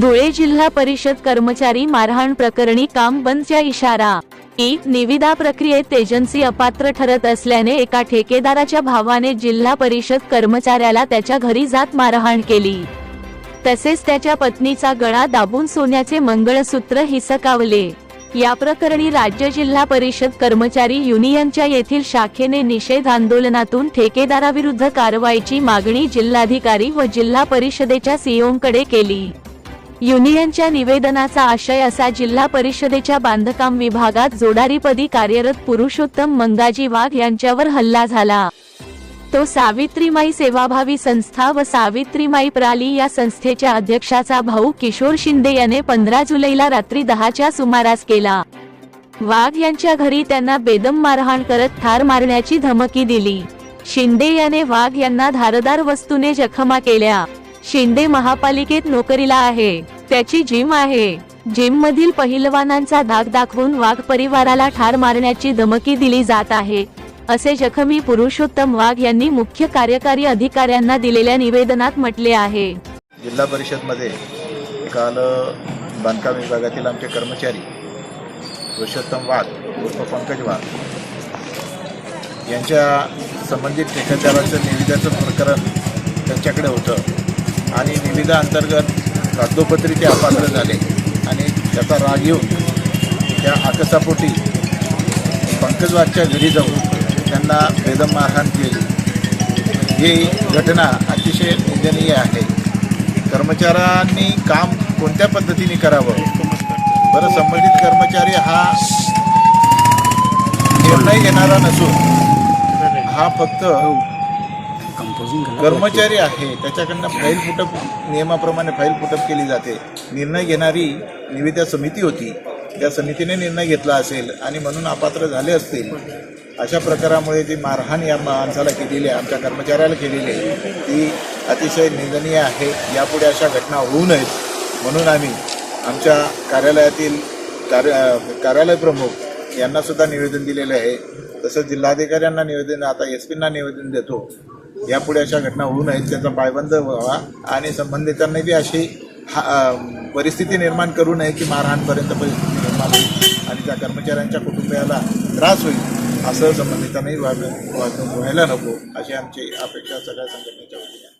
धुळे जिल्हा परिषद कर्मचारी मारहाण प्रकरणी काम बंदच्या इशारा. एक निविदा प्रक्रियेत एजन्सी अपात्र ठरत असल्याने एका ठेकेदाराच्या भावाने जिल्हा परिषद कर्मचाऱ्याला त्याच्या घरी जात मारहाण केली. तसेच त्याच्या पत्नीचा गळा दाबून सोन्याचे मंगळसूत्र हिसकावले. या प्रकरणी राज्य जिल्हा परिषद कर्मचारी युनियनच्या येथील शाखेने निषेध आंदोलनातून ठेकेदाराविरुद्ध कारवाईची मागणी जिल्हाधिकारी व जिल्हा परिषदेच्या सीओंकडे केली. युनियनच्या निवेदनाचा आशय असा जिल्हा परिषदेच्या बांधकाम विभागात जोडारीपदी कार्यरत पुरुषोत्तम मंगाजी वाघ यांच्यावर हल्ला झाला. तो सावित्रीमाई सेवाभावी संस्था व सावित्रीमाई प्राली या संस्थेच्या अध्यक्षाचा भाऊ किशोर शिंदे याने पंधरा जुलैला रात्री दहाच्या सुमारास केला. वाघ यांच्या घरी त्यांना बेदम मारहाण करत ठार मारण्याची धमकी दिली. शिंदे याने वाघ यांना धारदार वस्तूने जखमा केल्या. शिंदे महापालिकेत नोकरीला आहे. त्याची जिम आहे. जिम मधील पहिलवानांचा धाक दाखवून वाघ परिवाराला ठार मारण्याची धमकी दिली जात आहे. असे जखमी पुरुषोत्तम वाघ यांनी मुख्य कार्यकारी अधिकाऱ्यांना दिलेल्या निवेदनात म्हटले आहे. जिल्हा परिषदमध्ये काल बांधकाम विभागातील आमचे कर्मचारी पुरुषोत्तम वाघ उर्फ पंकज वाघ यांच्या संबंधित ठेकेदाराचं निविदाचं प्रकरण त्यांच्याकडे होतं. आणि निविदा अंतर्गत कागदोपत्री ते अपात्र झाले. आणि त्याचा राग येऊन त्या आकसापोटी पंकजवाकच्या घरी जाऊन त्यांना बेदम मारहाण केली. ही घटना अतिशय निंदनीय आहे. कर्मचाऱ्यांनी काम कोणत्या पद्धतीने करावं? बरं संबंधित कर्मचारी हा निर्णय घेणारा नसून हा फक्त कर्मचारी आहे. त्याच्याकडनं फाईल फुटप नियमाप्रमाणे फाईल फुटप केली जाते. निर्णय घेणारी निविदा समिती होती. त्या समितीने निर्णय घेतला असेल आणि म्हणून अपात्र झाले असतील. अशा प्रकारामुळे जी मारहाण या माणसाला केलेली आहे आमच्या कर्मचाऱ्याला केलेली आहे ती अतिशय निंदनीय आहे. यापुढे अशा घटना होऊ नयेत. म्हणून आम्ही आमच्या कार्यालयातील कार्य कार्यालय प्रमुख यांना सुद्धा निवेदन दिलेले आहे. तसंच जिल्हाधिकाऱ्यांना निवेदन आता एस पींना निवेदन देतो. यापुढे अशा घटना होऊ नयेत त्याचा पायबंद व्हावा. आणि संबंधितांनी बी अशी हा परिस्थिती निर्माण करू नये की मारहाणपर्यंत परिस्थिती निर्माण होईल आणि त्या कर्मचाऱ्यांच्या कुटुंबियाला त्रास होईल असं संबंधितांनी वाग व्हायला नको अशी आमची अपेक्षा सगळ्या संघटनेच्या वतीने